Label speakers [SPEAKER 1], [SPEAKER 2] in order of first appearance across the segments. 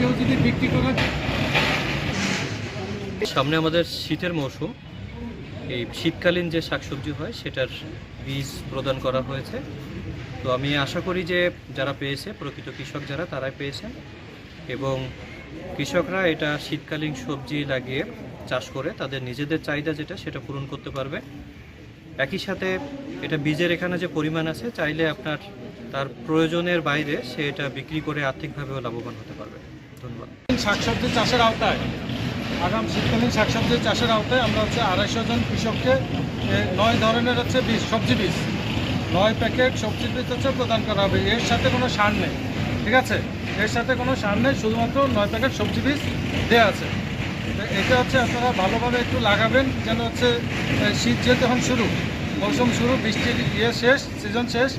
[SPEAKER 1] কেউ যদি বিক্রি করে
[SPEAKER 2] সামনে আমাদের শীতের মৌসুম। এই শীতকালীন যে শাকসবজি হয়, সেটার বীজ প্রদান করা হয়েছে। তো আমি আশা করি যে যারা পেয়েছে, প্রকৃত কৃষক যারা, তারাই পেয়েছেন। এবং কৃষকরা এটা শীতকালীন সবজি লাগিয়ে চাষ করে, তাদের নিজেদের চাহিদা যেটা, সেটা পূরণ করতে পারবে। একই সাথে এটা বীজের এখানে যে পরিমাণ আছে, চাইলে আপনার তার প্রয়োজনের বাইরে সে এটা বিক্রি করে আর্থিকভাবেও লাভবান হতে পারবে। ধন্যবাদ।
[SPEAKER 1] শাকসবজি চাষের আওতায়, আগাম শীতকালীন শাকসবজি চাষের আওতায় আমরা হচ্ছে আড়াইশো জন কৃষককে নয় ধরনের হচ্ছে বীজ, সবজি বীজ। নয় প্যাকেট সবজি বীজ হচ্ছে প্রদান করা হবে। এর সাথে কোনো সার নেই, ঠিক আছে? এর সাথে কোনো সার নেই, শুধুমাত্র নয় প্যাকেট সবজি বীজ দেওয়া আছে। এটা হচ্ছে আপনারা ভালোভাবে একটু লাগাবেন, যেন হচ্ছে শীত যেহেতু এখন শুরু, মৌসুম শুরু, বৃষ্টির ইয়ে শেষ, সিজন শেষ,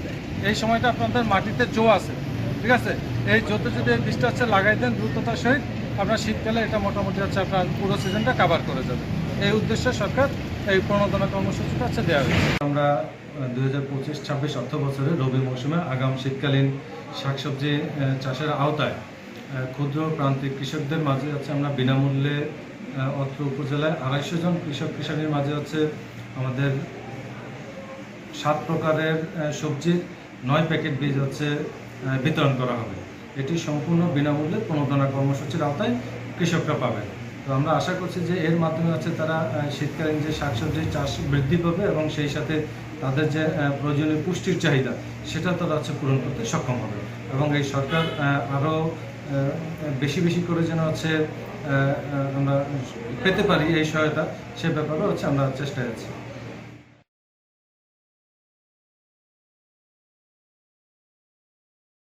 [SPEAKER 1] এই সময়টা আপনাদের মাটিতে জো আছে। ঠিক আছে? এই জোতে যদি এই হচ্ছে লাগাই দেন দ্রুততার সহিত। আপনার শীতকালে এটা মোটামুটি হচ্ছে আপনার পুরো সিজনটা কাভার করে যাবে। এই উদ্দেশ্যে সরকার এই প্রণোদনা কর্মসূচিটা হচ্ছে দেওয়া হয়েছে।
[SPEAKER 3] আমরা দুই হাজার পঁচিশ, ছাব্বিশ অর্থ বছরে রবি মৌসুমে আগাম শীতকালীন শাকসবজি চাষের আওতায় ক্ষুদ্র প্রান্তিক কৃষকদের মাঝে হচ্ছে আমরা বিনামূল্যে অত্র উপজেলায় আড়াইশো জন কৃষক কৃষকের মাঝে হচ্ছে আমাদের সাত প্রকারের সবজি, নয় প্যাকেট বীজ হচ্ছে বিতরণ করা হবে। এটি সম্পূর্ণ বিনামূল্যে প্রণোদনা কর্মসূচির আওতায় কৃষকরা পাবেন। তো আমরা আশা করছি যে এর মাধ্যমে হচ্ছে তারা শীতকালীন যে শাকসবজির চাষ বৃদ্ধি পাবে এবং সেই সাথে তাদের যে প্রয়োজনীয় পুষ্টির চাহিদা সেটা তারা হচ্ছে পূরণ করতে সক্ষম হবে। এবং এই সরকার আরও বেশি বেশি করে যেন হচ্ছে আমরা পেতে পারি এই সহায়তা, সে ব্যাপারেও হচ্ছে আমরা চেষ্টায় আছি।